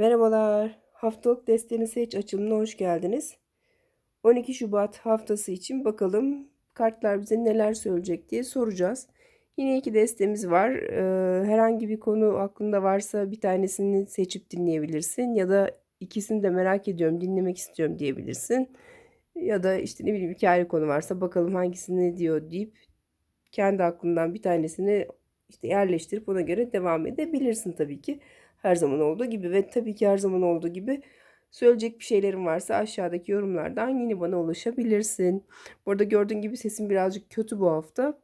Merhabalar. Haftalık desteni seç açılımına hoş geldiniz. 12 Şubat haftası için bakalım kartlar bize neler söyleyecek diye soracağız. Yine iki destemiz var. Ee, herhangi bir konu aklında varsa bir tanesini seçip dinleyebilirsin ya da ikisini de merak ediyorum, dinlemek istiyorum diyebilirsin. Ya da işte ne bileyim ayrı konu varsa bakalım hangisini diyor deyip kendi aklından bir tanesini işte yerleştirip ona göre devam edebilirsin tabii ki. Her zaman olduğu gibi ve tabii ki her zaman olduğu gibi söyleyecek bir şeylerin varsa aşağıdaki yorumlardan yine bana ulaşabilirsin. Burada gördüğün gibi sesim birazcık kötü bu hafta.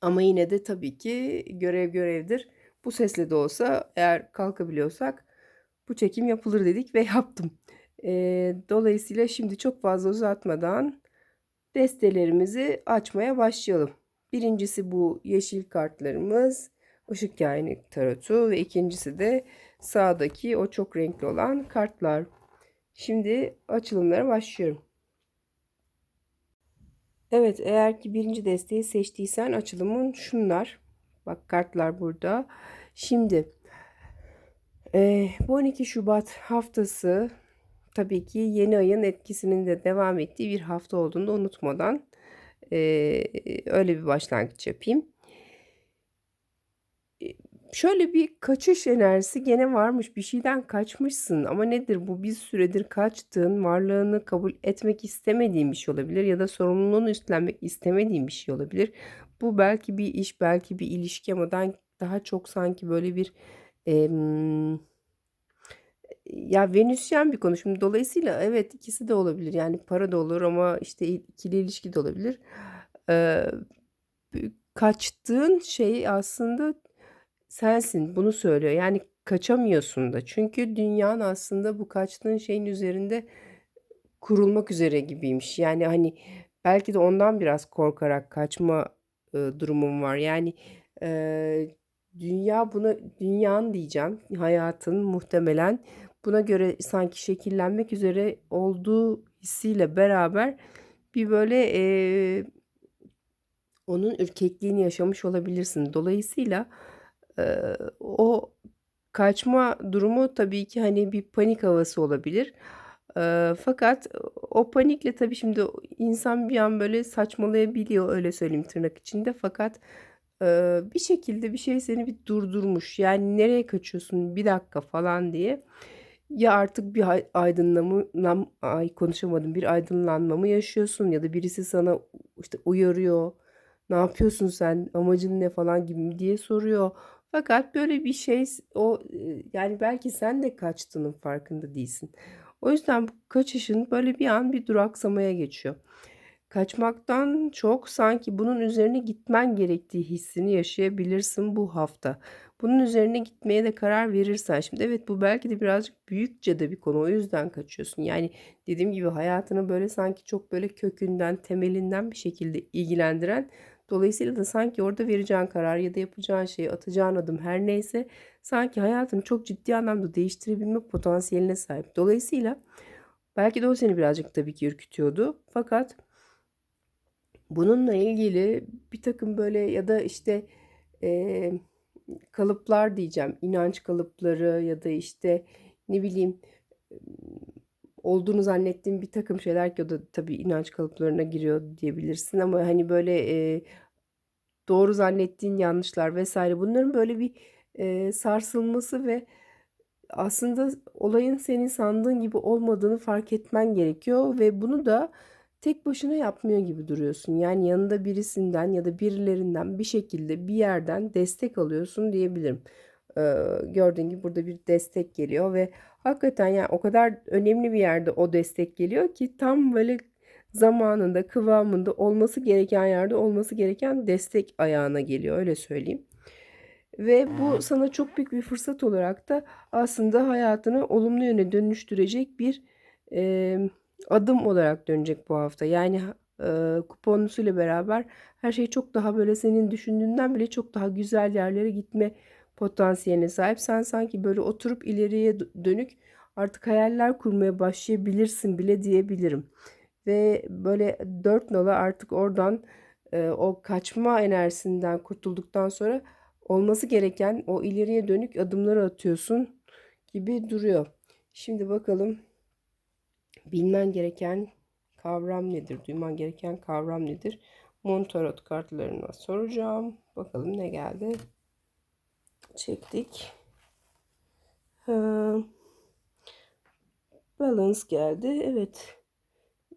Ama yine de tabii ki görev görevdir. Bu sesle de olsa eğer kalkabiliyorsak bu çekim yapılır dedik ve yaptım. Ee, dolayısıyla şimdi çok fazla uzatmadan destelerimizi açmaya başlayalım. Birincisi bu yeşil kartlarımız. Işık Kaini Tarotu ve ikincisi de sağdaki o çok renkli olan kartlar. Şimdi açılımlara başlıyorum. Evet eğer ki birinci desteği seçtiysen açılımın şunlar. Bak kartlar burada. Şimdi e, bu 12 Şubat haftası tabii ki yeni ayın etkisinin de devam ettiği bir hafta olduğunu da unutmadan e, öyle bir başlangıç yapayım şöyle bir kaçış enerjisi gene varmış. Bir şeyden kaçmışsın ama nedir bu? Bir süredir kaçtığın, varlığını kabul etmek istemediğin bir şey olabilir ya da sorumluluğunu üstlenmek istemediğin bir şey olabilir. Bu belki bir iş, belki bir ilişki ama daha çok sanki böyle bir em, ya Venüsyen bir konu. Dolayısıyla evet ikisi de olabilir. Yani para da olur ama işte ikili ilişki de olabilir. Ee, kaçtığın şey aslında sensin. Bunu söylüyor. Yani kaçamıyorsun da. Çünkü dünyanın aslında bu kaçtığın şeyin üzerinde kurulmak üzere gibiymiş. Yani hani belki de ondan biraz korkarak kaçma e, durumum var. Yani e, dünya buna dünyanın diyeceğim hayatın muhtemelen buna göre sanki şekillenmek üzere olduğu hissiyle beraber bir böyle e, onun ürkekliğini yaşamış olabilirsin. Dolayısıyla o kaçma durumu tabii ki hani bir panik havası olabilir. E, fakat o panikle tabii şimdi insan bir an böyle saçmalayabiliyor öyle söyleyeyim tırnak içinde. Fakat e, bir şekilde bir şey seni bir durdurmuş. Yani nereye kaçıyorsun bir dakika falan diye. Ya artık bir aydınlama, ay konuşamadım bir aydınlanma mı yaşıyorsun ya da birisi sana işte uyarıyor. Ne yapıyorsun sen amacın ne falan gibi diye soruyor. Fakat böyle bir şey o yani belki sen de kaçtığının farkında değilsin. O yüzden bu kaçışın böyle bir an bir duraksamaya geçiyor. Kaçmaktan çok sanki bunun üzerine gitmen gerektiği hissini yaşayabilirsin bu hafta. Bunun üzerine gitmeye de karar verirsen şimdi evet bu belki de birazcık büyükçe de bir konu o yüzden kaçıyorsun. Yani dediğim gibi hayatını böyle sanki çok böyle kökünden temelinden bir şekilde ilgilendiren Dolayısıyla da sanki orada vereceğin karar ya da yapacağın şey, atacağın adım her neyse sanki hayatını çok ciddi anlamda değiştirebilme potansiyeline sahip. Dolayısıyla belki de o seni birazcık tabii ki ürkütüyordu. Fakat bununla ilgili bir takım böyle ya da işte e, kalıplar diyeceğim. inanç kalıpları ya da işte ne bileyim olduğunu zannettiğim bir takım şeyler ki o da tabii inanç kalıplarına giriyor diyebilirsin ama hani böyle e, doğru zannettiğin yanlışlar vesaire bunların böyle bir e, sarsılması ve aslında olayın senin sandığın gibi olmadığını fark etmen gerekiyor ve bunu da tek başına yapmıyor gibi duruyorsun. Yani yanında birisinden ya da birilerinden bir şekilde bir yerden destek alıyorsun diyebilirim. Ee, gördüğün gibi burada bir destek geliyor ve hakikaten yani o kadar önemli bir yerde o destek geliyor ki tam böyle zamanında kıvamında olması gereken yerde olması gereken destek ayağına geliyor öyle söyleyeyim. Ve bu sana çok büyük bir fırsat olarak da aslında hayatını olumlu yöne dönüştürecek bir e, adım olarak dönecek bu hafta. Yani e, kuponlusuyla beraber her şey çok daha böyle senin düşündüğünden bile çok daha güzel yerlere gitme potansiyeline sahip. Sen sanki böyle oturup ileriye dönük artık hayaller kurmaya başlayabilirsin bile diyebilirim. Ve böyle dört nala artık oradan e, o kaçma enerjisinden kurtulduktan sonra olması gereken o ileriye dönük adımları atıyorsun gibi duruyor. Şimdi bakalım bilmen gereken kavram nedir? Duyman gereken kavram nedir? Montarot kartlarına soracağım. Bakalım ne geldi? Çektik. Balance geldi. Evet.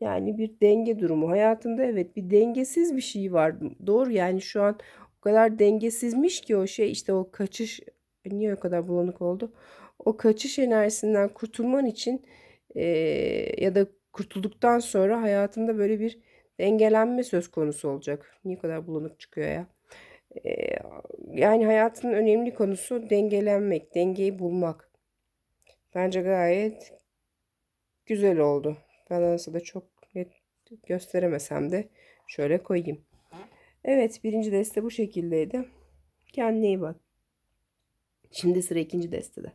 Yani bir denge durumu. Hayatında evet bir dengesiz bir şey var. Doğru yani şu an o kadar dengesizmiş ki o şey işte o kaçış niye o kadar bulanık oldu? O kaçış enerjisinden kurtulman için e, ya da kurtulduktan sonra hayatında böyle bir dengelenme söz konusu olacak. Niye kadar bulanık çıkıyor ya? Yani hayatın önemli konusu dengelenmek, dengeyi bulmak. Bence gayet güzel oldu. Balansı da çok net gösteremesem de şöyle koyayım. Evet birinci deste bu şekildeydi. Kendine iyi bak. Şimdi sıra ikinci destede.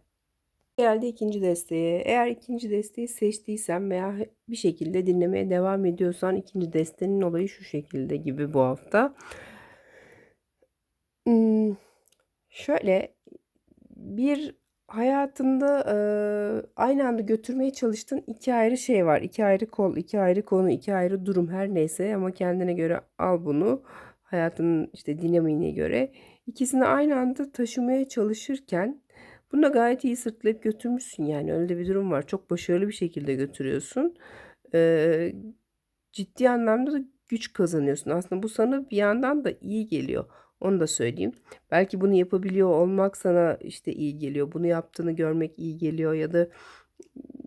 Geldi ikinci desteye. Eğer ikinci desteği seçtiysen veya bir şekilde dinlemeye devam ediyorsan ikinci destenin olayı şu şekilde gibi bu hafta. Şöyle bir hayatında e, aynı anda götürmeye çalıştığın iki ayrı şey var. İki ayrı kol, iki ayrı konu, iki ayrı durum her neyse ama kendine göre al bunu. Hayatının işte dinamiğine göre. ikisini aynı anda taşımaya çalışırken bunu gayet iyi sırtlayıp götürmüşsün yani öyle bir durum var. Çok başarılı bir şekilde götürüyorsun. Ee, ciddi anlamda da güç kazanıyorsun. Aslında bu sana bir yandan da iyi geliyor. Onu da söyleyeyim. Belki bunu yapabiliyor olmak sana işte iyi geliyor. Bunu yaptığını görmek iyi geliyor ya da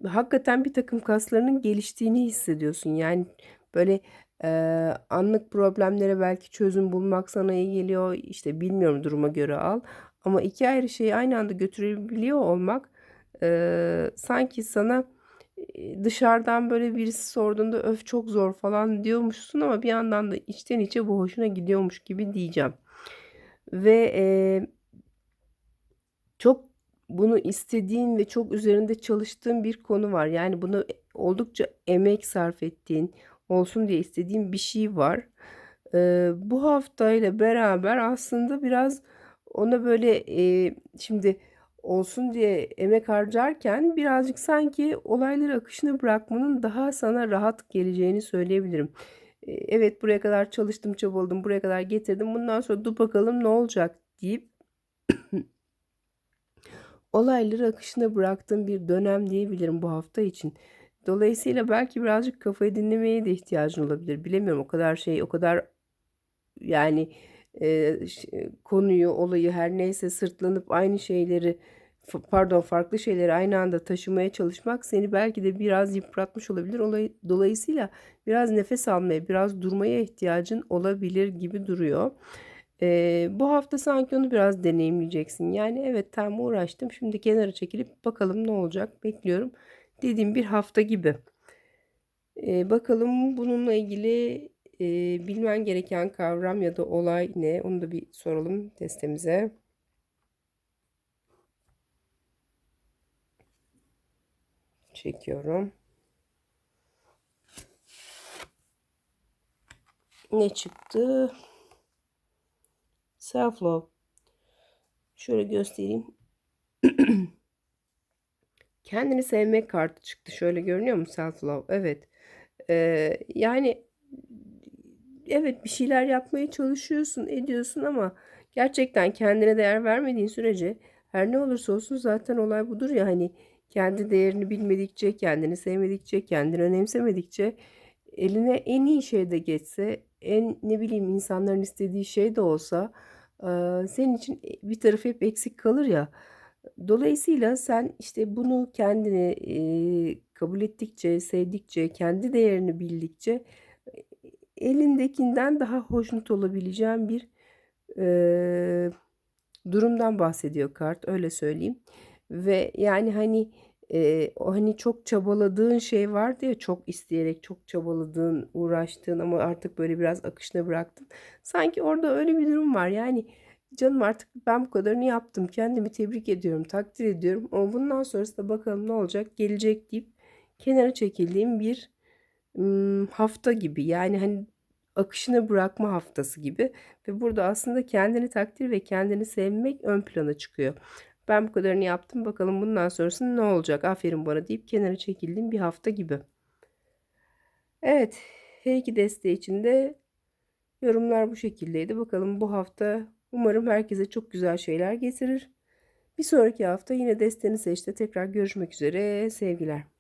hakikaten bir takım kaslarının geliştiğini hissediyorsun. Yani böyle e, anlık problemlere belki çözüm bulmak sana iyi geliyor. İşte bilmiyorum duruma göre al. Ama iki ayrı şeyi aynı anda götürebiliyor olmak e, sanki sana dışarıdan böyle birisi sorduğunda öf çok zor falan diyormuşsun ama bir yandan da içten içe bu hoşuna gidiyormuş gibi diyeceğim. Ve e, çok bunu istediğin ve çok üzerinde çalıştığın bir konu var. Yani bunu oldukça emek sarf ettiğin, olsun diye istediğin bir şey var. E, bu haftayla beraber aslında biraz ona böyle e, şimdi olsun diye emek harcarken birazcık sanki olayları akışına bırakmanın daha sana rahat geleceğini söyleyebilirim. Evet buraya kadar çalıştım, çabaladım, buraya kadar getirdim. Bundan sonra dur bakalım ne olacak deyip olayları akışına bıraktığım bir dönem diyebilirim bu hafta için. Dolayısıyla belki birazcık kafayı dinlemeye de ihtiyacın olabilir. Bilemiyorum o kadar şey, o kadar yani e, konuyu, olayı her neyse sırtlanıp aynı şeyleri pardon farklı şeyleri aynı anda taşımaya çalışmak seni belki de biraz yıpratmış olabilir. Olay, dolayısıyla biraz nefes almaya, biraz durmaya ihtiyacın olabilir gibi duruyor. Ee, bu hafta sanki onu biraz deneyimleyeceksin. Yani evet tam uğraştım. Şimdi kenara çekilip bakalım ne olacak bekliyorum. Dediğim bir hafta gibi. Ee, bakalım bununla ilgili e, bilmen gereken kavram ya da olay ne? Onu da bir soralım testimize. çekiyorum. Ne çıktı? Self love. Şöyle göstereyim. Kendini sevmek kartı çıktı. Şöyle görünüyor mu self love? Evet. Ee, yani evet bir şeyler yapmaya çalışıyorsun, ediyorsun ama gerçekten kendine değer vermediğin sürece her ne olursa olsun zaten olay budur ya hani kendi değerini bilmedikçe, kendini sevmedikçe, kendini önemsemedikçe eline en iyi şey de geçse, en ne bileyim insanların istediği şey de olsa senin için bir tarafı hep eksik kalır ya. Dolayısıyla sen işte bunu kendini kabul ettikçe, sevdikçe, kendi değerini bildikçe elindekinden daha hoşnut olabileceğin bir e, durumdan bahsediyor kart öyle söyleyeyim. Ve yani hani e, hani çok çabaladığın şey vardı ya çok isteyerek çok çabaladığın uğraştığın ama artık böyle biraz akışına bıraktın. Sanki orada öyle bir durum var yani canım artık ben bu kadarını yaptım kendimi tebrik ediyorum takdir ediyorum ama bundan sonrası da bakalım ne olacak gelecek deyip kenara çekildiğim bir hafta gibi yani hani akışına bırakma haftası gibi ve burada aslında kendini takdir ve kendini sevmek ön plana çıkıyor. Ben bu kadarını yaptım. Bakalım bundan sonrası ne olacak? Aferin bana deyip kenara çekildiğim bir hafta gibi. Evet, her iki deste için de yorumlar bu şekildeydi. Bakalım bu hafta umarım herkese çok güzel şeyler getirir. Bir sonraki hafta yine desteni seçte tekrar görüşmek üzere. Sevgiler.